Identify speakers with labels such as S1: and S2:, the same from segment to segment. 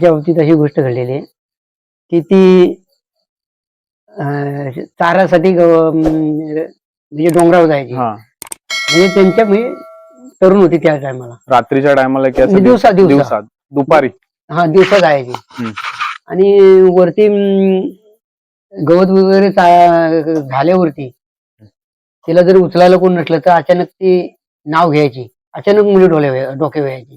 S1: त्या बाबतीत अशी गोष्ट घडलेली आहे की ती चारासाठी म्हणजे डोंगरावर जायची.
S2: हा.
S1: म्हणजे त्यांच्या म्हणजे तरुण होती त्या टायमाला.
S2: रात्रीच्या टायमाला असं
S1: दिवसा दिवसा.
S2: दिवसात दुपारी.
S1: हा दिवसा जायची. आणि वरती गवत वगैरे झाल्यावरती तिला जर उचलायला कोण नसलं तर अचानक ती नाव घ्यायची. अचानक मुली डोले डोके व्हायची.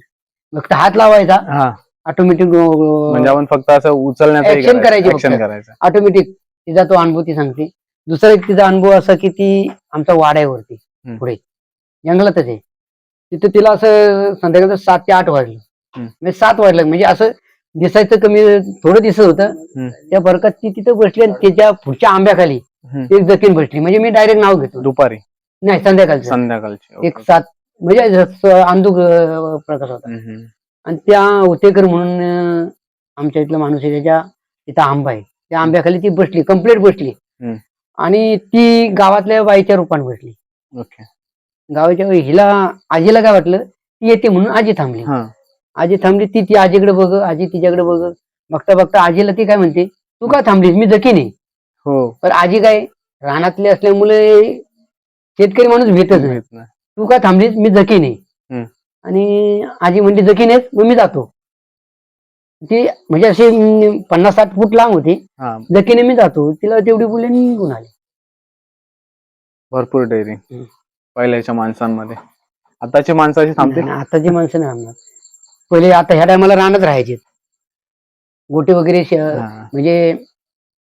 S1: फक्त हात लावायचा.
S2: हा.
S1: ऑटोमॅटिक
S2: म्हणजे आपण फक्त असं उचलण्याचं
S1: करायची.
S2: करायचं
S1: ऑटोमॅटिक तिचा तो अनुभव ती सांगते दुसरा एक तिचा अनुभव असा की ती आमचा वाडा आहे वरती. पुढे जंगलातच आहे तिथं तिला असं संध्याकाळचं सात ते आठ वाजलं. म्हणजे सात वाजलं म्हणजे असं दिसायचं कमी थोडं दिसत होतं. त्या फरकात ती तिथं बसली आणि त्याच्या पुढच्या आंब्याखाली. एक जखीन बसली म्हणजे मी डायरेक्ट नाव घेतो
S2: दुपारी
S1: नाही संध्याकाळचं
S2: संध्याकाळची
S1: एक सात म्हणजे अंधुक अं, प्रकाश होता. आणि त्या उतेकर म्हणून आमच्या इथला माणूस आहे त्याच्या तिथं आंबा आहे. त्या आंब्याखाली ती बसली कंप्लीट बसली.
S2: हम्म.
S1: आणि ती गावातल्या बाईच्या रूपाने बसली.
S2: ओके.
S1: गावाच्या हिला आजीला काय वाटलं? ती येते म्हणून आजी थांबली.
S2: हा.
S1: आजी थांबली ती ती आजीकडे बघ आजी तिच्याकडे बघ. बघता बघता आजीला ती काय म्हणते? तू का थांबलीस? मी जकी नाही
S2: हो.
S1: पण आजी काय? रानातले असल्यामुळे शेतकरी माणूस भेटच नाही.
S2: नाही.
S1: तू का थांबलीस? मी जकी नाही. आणि आजी म्हणली नाहीस मग मी जातो. ती म्हणजे अशी पन्नास साठ फूट लांब होती.
S2: हा.
S1: जकीने मी जातो. तिला तेवढी बोलली आणि निघून आली.
S2: भरपूर डेअरी
S1: हम्म.
S2: पहिल्याच्या माणसांमध्ये. आताची माणसं अशी थांबतील
S1: आणि आताची माणसं नाही थांबणार. पहिले आता ह्या टायमाला रानात राहायचे गोटे वगैरे श-
S2: हा.
S1: म्हणजे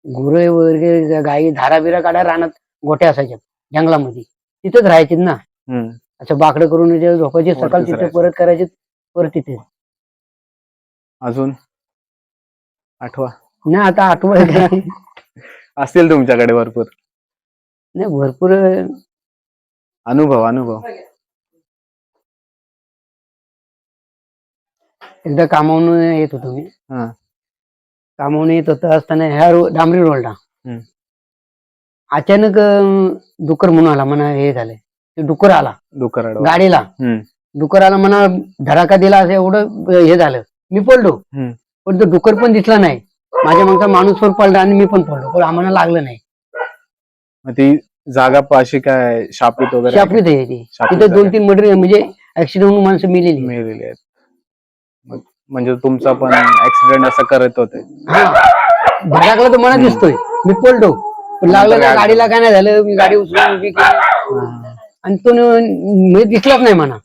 S1: गुरे वगैरे गाई धारा बिरा काढा रानात गोट्या असायच्या जंगलामध्ये. तिथंच राहायचे ना.
S2: हम्म.
S1: असं बाकडं करून जे झोपायचे सकाळ तिथे
S2: राहायचे.
S1: परत करायचे परत तिथे.
S2: अजून? आठवा.
S1: नाही आता आठवण नाही
S2: असतील तुमच्याकडे भरपूर.
S1: भरपूर
S2: अनुभव अनुभव.
S1: एकदा कामावून येत होतो मी.
S2: हा.
S1: कामावून येत होत असताना ह्या रो डांबरी रोडला.
S2: हम्म.
S1: अचानक अं, डुक्कर म्हणून आला म्हणा हे झालंय. ते डुक्कर आला
S2: डुकराड
S1: गाडीला.
S2: हम्म.
S1: डुक्कर आला म्हणा धडाका दिला असं एवढं हे झालं. मी पडलो.
S2: हम्म.
S1: पण तो डुक्कर पण दिसला नाही. माझ्या मागचा माणूस पण पडला आणि मी पण पडलो. पण आम्हाला लागलं नाही.
S2: मग ती जागा पाशी काय शापित वगैरे आहे
S1: शापरीत आहे ती.
S2: शापित
S1: तिथे दोन
S2: जागा.
S1: तीन मर्डर म्हणजे ऍक्सिडेंट होऊन माणसं मेलेली
S2: मेलेली आहेत. मग- म्हणजे तुमचा पण ऍक्सिडेंट असं करत होते.
S1: हा. धडाकला तर मला दिसतोय. मी पडलो. पण लागलं नाही गाडीला काय नाही झालं. मी गाडी उचलून उभी केली. आणि तो म्हणजे दिसलाच नाही म्हणा.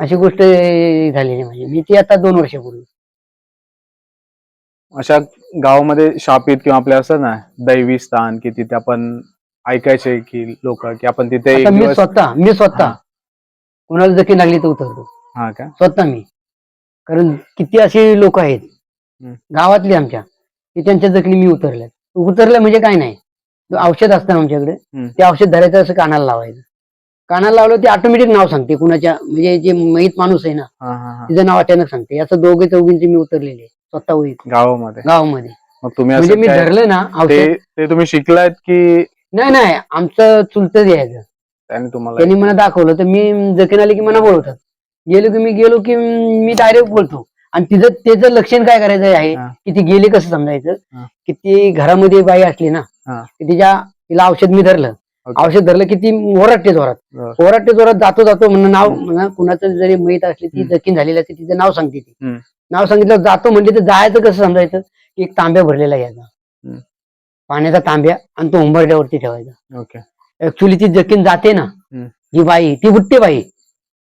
S1: अशी गोष्ट झालेली म्हणजे. मी ती आता दोन वर्षापूर्वी.
S2: अशा गावामध्ये शापित किंवा आपल्या असं ना दैवी स्थान की तिथे आपण ऐकायचे की लोक की आपण तिथे
S1: आता मी स्वतः मी स्वतः. कोणाला जखी लागली तर उतरतो.
S2: हा का?
S1: स्वतः मी. कारण किती असे लोक आहेत.
S2: हम्म.
S1: गावातली आमच्या की त्यांच्या जखमी मी उतरल्या उतरल्या म्हणजे काय नाही. औषध असतं आमच्याकडे. ते औषध धरायचं असं कानाला लावायचं. कानाला लावलं ते ऑटोमॅटिक नाव सांगते कुणाच्या म्हणजे जे माहीत माणूस आहे ना तिचं नाव अचानक सांगते. असं दोघे चौघींचे मी उतरलेले स्वतः होईल
S2: गावामध्ये.
S1: गावामध्ये. म्हणजे मी धरलं ना
S2: ते
S1: औषध
S2: ते तुम्ही शिकलायत की
S1: नाही नाही आमचं चुलतं यायचं
S2: त्यांनी
S1: मला दाखवलं तर मी जखीन आली की मला बोलवतात. गेलो की मी गेलो की मी डायरेक्ट बोलतो. आणि तिचं त्याचं लक्षण काय करायचं आहे
S2: हा.
S1: की ती गेली कसं समजायचं
S2: हा.
S1: की ती घरामध्ये बाई असली ना
S2: हा.
S1: की तिच्या तिला औषध मी धरलं
S2: Okay.
S1: औषध धरलं की ती ओरडते जोरात. ओरडते जोरात जातो जातो म्हणून नाव म्हणा कुणाचं जरी माहीत असली ती
S2: हम्म.
S1: जखीन झालेली असते तिचं नाव सांगते ती
S2: हम्म.
S1: नाव सांगितलं जातो म्हणजे तर जायचं कसं समजायचं की एक तांब्या भरलेला यायचा
S2: हम्म.
S1: पाण्याचा तांब्या आणि तो उंबरड्यावरती ठेवायचा
S2: ओके
S1: ऍक्च्युली ती जखीन जाते ना
S2: हम्म.
S1: जी बाई ती बुट्टे बाई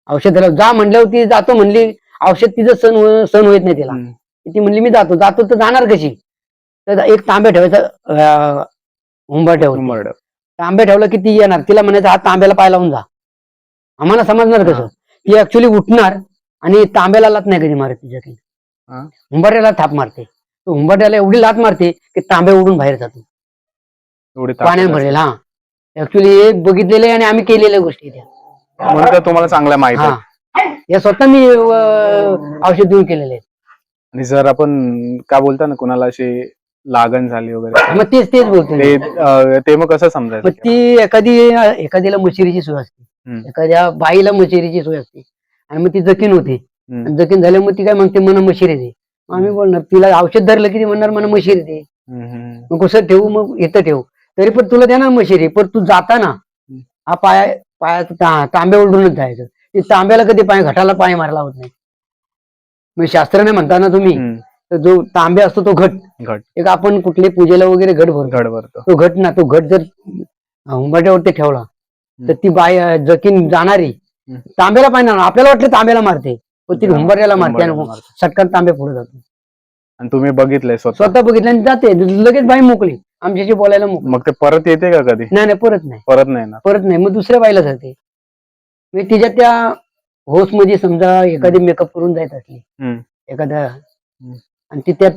S1: औषधाला जा म्हणल्यावर ती जातो म्हणली औषध तिचं सण हो- सण होत नाही तिला. ती म्हणली मी जातो. जातो तर जाणार कशी? तर एक तांब्या ठेवायचा उंबरट्यावर
S2: उंबरठ्यावर.
S1: तांब्या ठेवला की ती येणार. तिला म्हणायचं हा तांब्याला पाय लावून जा. आम्हाला समजणार कसं. ती ऍक्च्युली उठणार आणि तांब्याला लात नाही कधी मारत ती जखीन
S2: हा.
S1: उंबरट्याला थाप मारते. तो उंबरट्याला एवढी लात मारते की तांब्या उडून बाहेर जातो. पाण्यात. भरलेला हा. ऍक्च्युली बघितलेले आणि आम्ही केलेल्या गोष्टी त्या.
S2: तुम्हाला चांगल्या माहिती
S1: या स्वतः मी औषध देऊन केलेले आहेत.
S2: आणि जर आपण काय बोलता ना कुणाला अशी लागण झाली वगैरे?
S1: मग तेच तेच बोलतो मी.
S2: ते अं, ते मग कसं समजायचं?
S1: मग ती एखादी एखाद्याला मशिरीची सोय असते. एखाद्या बाईला मशिरीची सोय असते. आणि मग ती जखीन होती.
S2: हम्म.
S1: आणि जखीन झाल्यामुळे ती काय म्हणते मला मशीर येते मग आम्ही बोलणार तिला औषध धरलं की ती म्हणणार मला मशीर येते
S2: हम्म, हम्म.
S1: मग कसं ठेवू मग इथं ठेवू. तरी पण तुला देणार मशिरी पण तू जाताना हा पाय पायात ता- तांब्या उलटूनच जायचं. ते तांब्याला कधी पाय घटाला पाय मारला होत नाही. मग शास्त्राने म्हणताना तुम्ही
S2: हम्म.
S1: तर जो तांब्या असतो तो घट.
S2: घट.
S1: एक आपण कुठली पूजेला वगैरे घट भरतो.
S2: घड भरतो.
S1: तो घट ना तो घट जर उंबाट्यावरती ठेवला तर ती बाय अं, जखीन जाणारी. तांब्याला पाय ना आपल्याला वाटलं तांब्याला मारते. पण ती हुंबाट्याला मारते आणि. सटकन तांब्या पुढे जातो.
S2: आणि तुम्ही बघितलंय स्वतः?
S1: बघितलं आणि जाते. लगेच बाई मोकळी. आमच्याशी बोलायला
S2: मग ते परत येते का कधी?
S1: नाही नाही परत नाही.
S2: परत नाही ना
S1: परत नाही. मग दुसऱ्या बाईला जाते. म्हणजे तिच्या त्या होस मध्ये समजा एखादी मेकअप करून जायत असली
S2: हम्म.
S1: एखादा. आणि ती त्या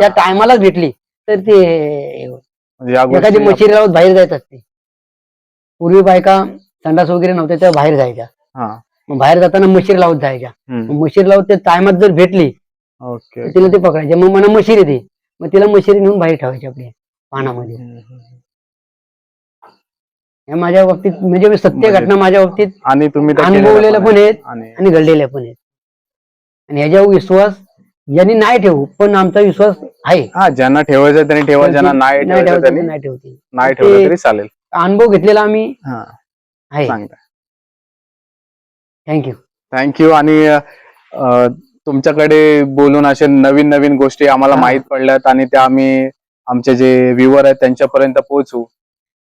S1: त्या- टायमालाच भेटली तर ते
S2: म्हणजे
S1: एखादी मशिरी लावत बाहेर जायत असते. पूर्वी बायका संडास वगैरे नव्हत्या त्या बाहेर जायच्या.
S2: हा.
S1: मग बाहेर जाताना मशीर लावत जायच्या. मशीर लावत त्या टायमात जर भेटली तिला ते पकडायचे. मग मला मशीर येते. मग तिला मशिरी नेऊन बाहेर ठेवायची आपल्या पानामध्ये. हे माझ्या बाबतीत म्हणजे सत्य
S2: म्हणजे-
S1: घटना माझ्या बाबतीत
S2: आणि तुम्ही त्या
S1: अनुभवलेल्या पण आहेत.
S2: आणि
S1: आणि घडलेल्या पण आहेत. आणि ह्याच्यावर विश्वास ज्यांनी नाही ठेवू पण आमचा विश्वास आहे.
S2: हा ज्यांना ठेवायचं त्यांनी ठेवा ज्यांना नाही
S1: नाही
S2: ठेवायचं
S1: ठेवायचं
S2: त्यांनी
S1: नाही ठेवतील.
S2: नाही
S1: ते-
S2: ठेवलं तरी चालेल.
S1: अनुभव घेतलेला आम्ही
S2: हा
S1: आहे.
S2: सांगता
S1: थँक्यू
S2: थँक्यू आणि अ, तुमच्याकडे बोलून असे नवीन नवीन गोष्टी आम्हाला
S1: हा.
S2: माहीत पडल्यात आणि त्या आम्ही आमचे जे व्ह्युअर आहेत त्यांच्यापर्यंत पोहोचू.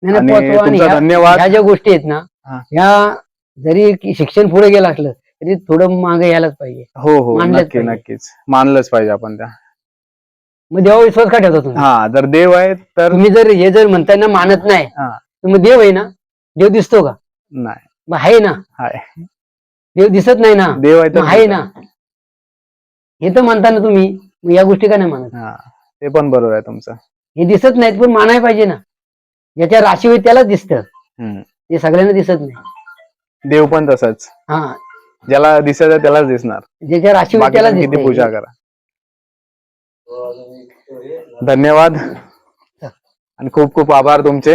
S2: आणि तुमचा
S1: ह्या
S2: धन्यवाद.
S1: ह्या ज्या गोष्टी आहेत ना
S2: हा.
S1: ह्या जरी की शिक्षण पुढे गेलं असलं तरी थोडं मागे यायलाच पाहिजे.
S2: हो हो
S1: मानलंच
S2: नक्की
S1: पाहिजे.
S2: नक्कीच. मानलंच पाहिजे आपण त्या.
S1: मग देवा विश्वास का ठेवता तुम्ही?
S2: हा जर देव आहे तर
S1: तुम्ही जर हे जर म्हणताय ना मानत नाही
S2: हा.
S1: तर मग देव आहे ना? देव दिसतो का?
S2: नाही.
S1: मग आहे ना?
S2: हाय.
S1: देव दिसत नाही ना?
S2: देव आहे
S1: मग
S2: तर
S1: आहे ना? हे तर म्हणता ना तुम्ही मग या गोष्टी का नाही मानत?
S2: हा ते पण बरोबर आहे तुमचं.
S1: हे दिसत नाहीत पण मानाय पाहिजे ना? ज्याच्या राशी होईल त्यालाच दिसतं.
S2: हम्म.
S1: ते सगळ्यांना दिसत नाही.
S2: देव पण तसंच.
S1: हा.
S2: ज्याला दिसत आहे त्यालाच दिसणार.
S1: ज्याच्या राशी होईल
S2: बाकी
S1: दिसतं
S2: पूजा करा. धन्यवाद. आणि खूप खूप आभार तुमचे.